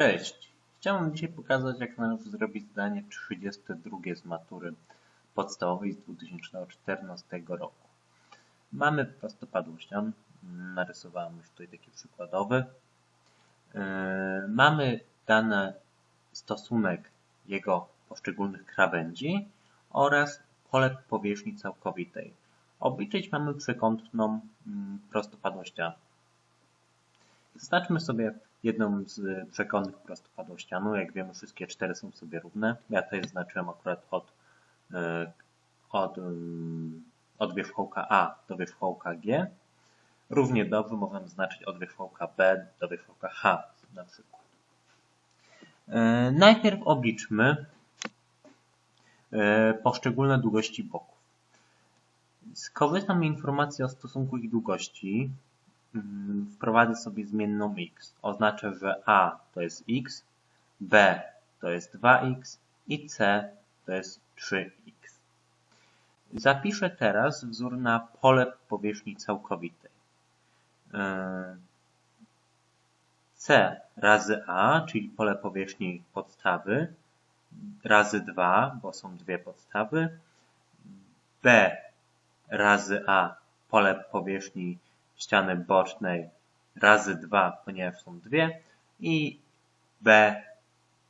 Cześć! Chciałbym dzisiaj pokazać, jak należy zrobić zadanie 32 z matury podstawowej z 2014 roku. Mamy prostopadłościan, narysowałem już tutaj taki przykładowy. Yy, mamy dany stosunek jego poszczególnych krawędzi oraz pole powierzchni całkowitej. Obliczyć mamy przekątną prostopadłościanu. Zaznaczmy sobie jedną z przekątnych prostopadłościanu. Jak wiemy, wszystkie cztery są sobie równe. Ja tutaj zaznaczyłem akurat od, e, od, mm, od wierzchołka A do wierzchołka G. Równie dobrze możemy zaznaczyć od wierzchołka B do wierzchołka H na przykład. Najpierw obliczmy poszczególne długości boków. Skorzystam informacji o stosunku ich długości wprowadzę sobie zmienną x. Oznaczę, że a to jest x, b to jest 2x i c to jest 3x. Zapiszę teraz wzór na pole powierzchni całkowitej. Yy, c razy a, czyli pole powierzchni podstawy, razy 2, bo są dwie podstawy, b razy a, pole powierzchni ściany bocznej razy 2, ponieważ są dwie i B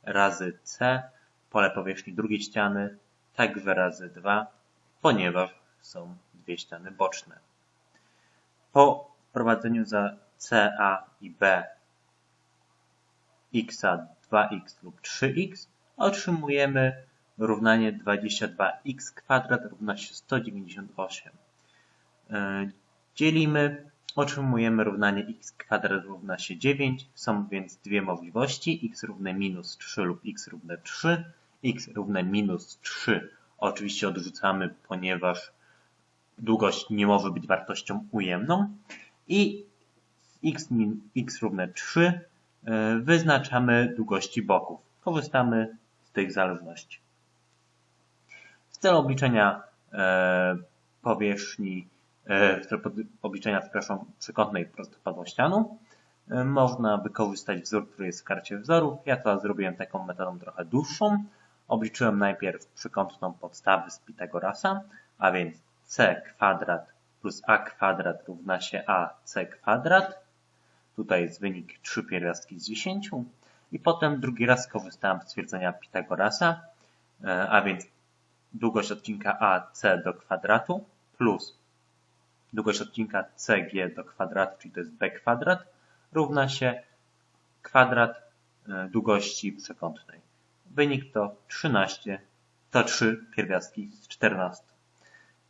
razy C, pole powierzchni drugiej ściany, także razy 2, ponieważ są dwie ściany boczne. Po wprowadzeniu za CA i B x, 2x lub 3x otrzymujemy równanie 22x kwadrat równa się 198. E, dzielimy Otrzymujemy równanie x kwadrat równa się 9. Są więc dwie możliwości. x równe minus 3 lub x równe 3. x równe minus 3 oczywiście odrzucamy, ponieważ długość nie może być wartością ujemną. I x, x równe 3 e, wyznaczamy długości boków. Korzystamy z tych zależności. W celu obliczenia e, powierzchni obliczenia przepraszam, przekątnej prostopadłościanu e, można wykorzystać wzór, który jest w karcie wzorów. Ja to zrobiłem taką metodą trochę dłuższą. Obliczyłem najpierw przekątną podstawy z Pitagorasa, a więc c kwadrat plus a kwadrat równa się ac kwadrat. Tutaj jest wynik 3 pierwiastki z 10. I potem drugi raz skorzystałem z stwierdzenia Pitagorasa, e, a więc długość odcinka AC do kwadratu plus długość odcinka CG do kwadratu, czyli to jest B kwadrat, równa się kwadrat e, długości przekątnej. Wynik to 13, to 3 pierwiastki z 14.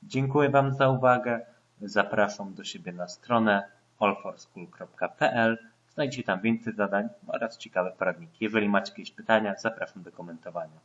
Dziękuję Wam za uwagę. Zapraszam do siebie na stronę allforschool.pl. Znajdziecie tam więcej zadań oraz ciekawe poradniki. Jeżeli macie jakieś pytania, zapraszam do komentowania.